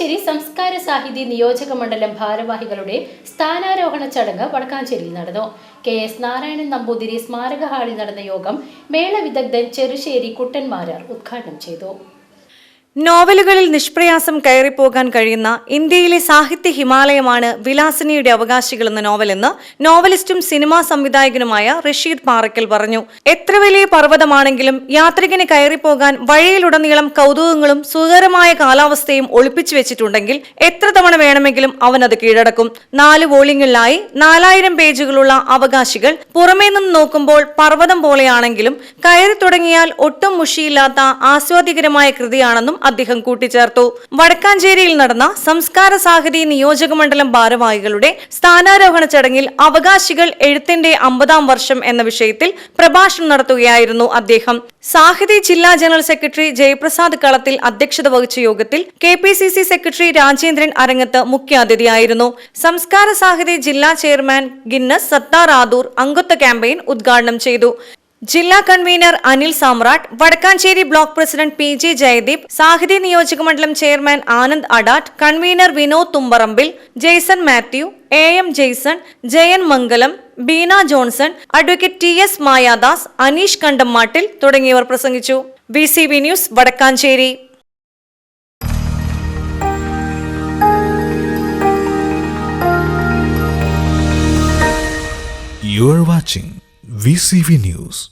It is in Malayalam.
Vadakkanchery Samskara Sahithi നിയോജക മണ്ഡലം ഭാരവാഹികളുടെ സ്ഥാനാരോഹണ ചടങ്ങ് വടക്കാഞ്ചേരിയിൽ നടന്നു. കെ എസ് നാരായണൻ നമ്പൂതിരി സ്മാരക ഹാളിൽ നടന്ന യോഗം മേള വിദഗ്ധൻ ചെറുശ്ശേരി കുട്ടന്മാരാർ ഉദ്ഘാടനം ചെയ്തു. നോവലുകളിൽ നിഷ്പ്രയാസം കയറിപ്പോകാൻ കഴിയുന്ന ഇന്ത്യയിലെ സാഹിത്യ ഹിമാലയമാണ് വിലാസിനിയുടെ അവകാശികൾ എന്ന നോവലെന്ന് നോവലിസ്റ്റും സിനിമാ സംവിധായകനുമായ റഷീദ് പാറക്കൽ പറഞ്ഞു. എത്ര വലിയ പർവതമാണെങ്കിലും യാത്രികന് കയറിപ്പോകാൻ വഴിയിലുടനീളം കൗതുകങ്ങളും സുഖകരമായ കാലാവസ്ഥയും ഒളിപ്പിച്ചു വെച്ചിട്ടുണ്ടെങ്കിൽ എത്ര തവണ വേണമെങ്കിലും അവൻ അത് കീഴടക്കും. നാല് വോളിങ്ങുകളിലായി നാലായിരം പേജുകളുള്ള അവകാശികൾ പുറമേ നിന്ന് നോക്കുമ്പോൾ പർവതം പോലെയാണെങ്കിലും കയറി തുടങ്ങിയാൽ ഒട്ടും മുഷിയില്ലാത്ത ആസ്വാദികരമായ കൃതിയാണെന്നും അദ്ദേഹം കൂട്ടിച്ചേർത്തു. വടക്കാഞ്ചേരിയിൽ നടന്ന സംസ്കാര സാഹിതി നിയോജക മണ്ഡലം ഭാരവാഹികളുടെ സ്ഥാനാരോഹണ ചടങ്ങിൽ അവകാശികൾ എഴുത്തിന്റെ അമ്പതാം വർഷം എന്ന വിഷയത്തിൽ പ്രഭാഷണം നടത്തുകയായിരുന്നു അദ്ദേഹം. സാഹിതി ജില്ലാ ജനറൽ സെക്രട്ടറി ജയപ്രസാദ് കളത്തിൽ അധ്യക്ഷത വഹിച്ച യോഗത്തിൽ K P C C secretary Rajendran Arangath മുഖ്യാതിഥിയായിരുന്നു. Samskara Sahithi ജില്ലാ ചെയർമാൻ ഗിന്നസ് സത്താർ ആദൂർ അംഗത്വ ക്യാമ്പയിൻ ഉദ്ഘാടനം ചെയ്തു. ജില്ലാ convener Anil Samrat Vadakkanchery block president P J Jayadeep Sahithi നിയോജക മണ്ഡലം chairman Anand Adat convener Vinod Thumbarambil Jaison Mathew A M Jaison Jayan Mangalam Beena Johnson advocate T S Mayadas Aneesh Kandammattil തുടങ്ങിയവർ പ്രസംഗിച്ചു. V C B news Vadakkanchery. You are watching VCV News.